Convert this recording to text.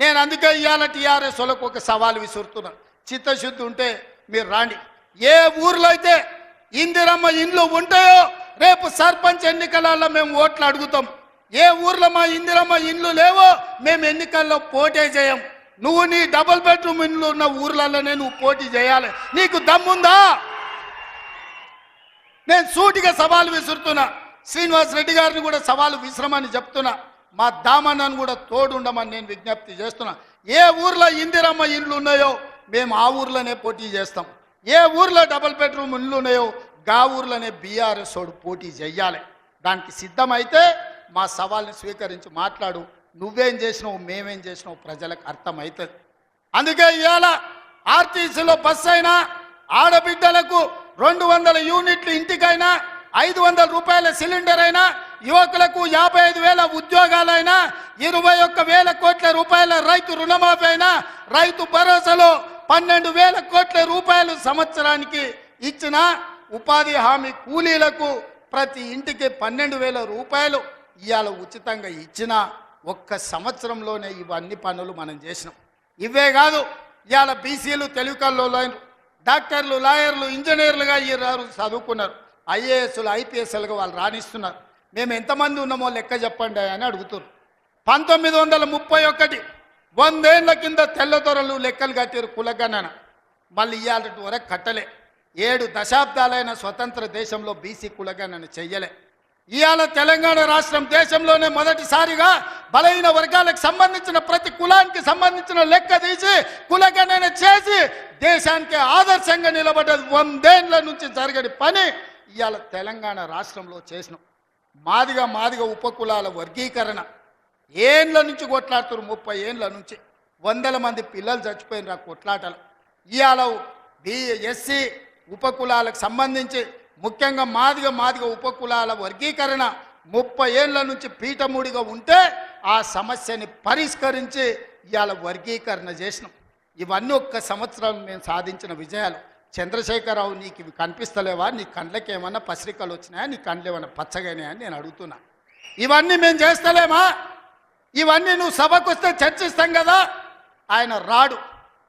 నేను అందుకే ఇవాళ టీఆర్ఎస్ వాళ్ళకు ఒక సవాల్ విసురుతున్నా. చిత్తశుద్ధి ఉంటే మీరు రాండి. ఏ ఊర్లో అయితే ఇందిరమ్మ ఇండ్లు ఉంటాయో రేపు సర్పంచ్ ఎన్నికలలో మేము ఓట్లు అడుగుతాం. ఏ ఊర్లో మా ఇందిరమ్మ ఇండ్లు లేవో మేము ఎన్నికల్లో పోటీ చేయం. నువ్వు నీ డబుల్ బెడ్రూమ్ ఇండ్లు ఉన్న ఊర్లలోనే నువ్వు పోటీ చేయాలి. నీకు దమ్ముందా? నేను సూటిగా సవాలు విసురుతున్నా. శ్రీనివాస్ రెడ్డి గారిని కూడా సవాలు విసిరమని చెప్తున్నా. మా దామన్నను కూడా తోడుండమని నేను విజ్ఞప్తి చేస్తున్నా. ఏ ఊర్లో ఇందిరమ్మ ఇండ్లు ఉన్నాయో మేము ఆ ఊర్లోనే పోటీ చేస్తాం. ఏ ఊర్లో డబుల్ బెడ్రూమ్ ఇండ్లు ఉన్నాయో గా ఊర్లోనే బీఆర్ఎస్ వాడు పోటీ చెయ్యాలి దానికి సిద్ధమైతే మా సవాల్ని స్వీకరించి మాట్లాడు. నువ్వేం చేసినావు మేమేం చేసినావు ప్రజలకు అర్థమవుతుంది అందుకే ఇవాళ ఆర్టీసీలో బస్సు అయినా ఆడబిడ్డలకు రెండు వందల యూనిట్లు ఇంటికైనా ఐదు వందల రూపాయల సిలిండర్ అయినా యువకులకు యాభై ఐదు వేల ఉద్యోగాలైనా ఇరవై ఒక్క వేల కోట్ల రూపాయల రైతు రుణమాఫీ అయినా రైతు భరోసాలో పన్నెండు వేల కోట్ల రూపాయలు సంవత్సరానికి ఇచ్చిన ఉపాధి హామీ కూలీలకు ప్రతి ఇంటికి పన్నెండు వేల రూపాయలు ఇవాళ ఉచితంగా ఇచ్చిన ఒక్క సంవత్సరంలోనే ఇవన్నీ పనులు మనం చేసినాం. ఇవే కాదు ఇవాళ బీసీలు తెలుగుకల్లో డాక్టర్లు లాయర్లు ఇంజనీర్లుగా ఈ చదువుకున్నారు. ఐఏఎస్లు ఐపీఎస్ఎల్గా వాళ్ళు రాణిస్తున్నారు. మేము ఎంతమంది ఉన్నామో లెక్క చెప్పండి అని అడుగుతున్నారు పంతొమ్మిది వందల ముప్పై ఒకటి వందేళ్ళ కింద తెల్లదొరలు లెక్కలు కట్టారు కులగణన. మళ్ళీ ఇయ్యాలటి వరకు కట్టలే. ఏడు దశాబ్దాలైన స్వతంత్ర దేశంలో బీసీ కులగణన చెయ్యలే. ఇవాళ తెలంగాణ రాష్ట్రం దేశంలోనే మొదటిసారిగా బలహీన వర్గాలకు సంబంధించిన ప్రతి కులానికి సంబంధించిన లెక్క తీసి కులగణన చేసి దేశానికి ఆదర్శంగా నిలబడ్డది. వందేళ్ళ నుంచి జరగని పని ఇవాళ తెలంగాణ రాష్ట్రంలో చేసినాం మాదిగా మాదిగా ఉపకులాల వర్గీకరణ. ఏండ్ల నుంచి కొట్లాడుతున్నారు ముప్పై ఏండ్ల నుంచి. వందల మంది పిల్లలు చచ్చిపోయినారు ఆ కొట్లాటలు. ఇవాళ బి ఎస్సీ ఉపకులాలకు సంబంధించి ముఖ్యంగా మాదిగ మాదిగ ఉపకులాల వర్గీకరణ ముప్పై ఏళ్ళ నుంచి పీఠముడిగా ఉంటే ఆ సమస్యని పరిష్కరించి ఇవాళ వర్గీకరణ చేసినాం. ఇవన్నీ ఒక్క సంవత్సరం మేము సాధించిన విజయాలు. చంద్రశేఖరరావు నీకు ఇవి కనిపిస్తలేవా? నీ కండ్లకి ఏమన్నా పసిరికలు వచ్చినాయా? నీ కండ్లు ఏమన్నా పచ్చగానే అని నేను అడుగుతున్నా. ఇవన్నీ మేము చేస్తలేమా? ఇవన్నీ నువ్వు సభకు వస్తే చర్చిస్తాం కదా? ఆయన రాడు.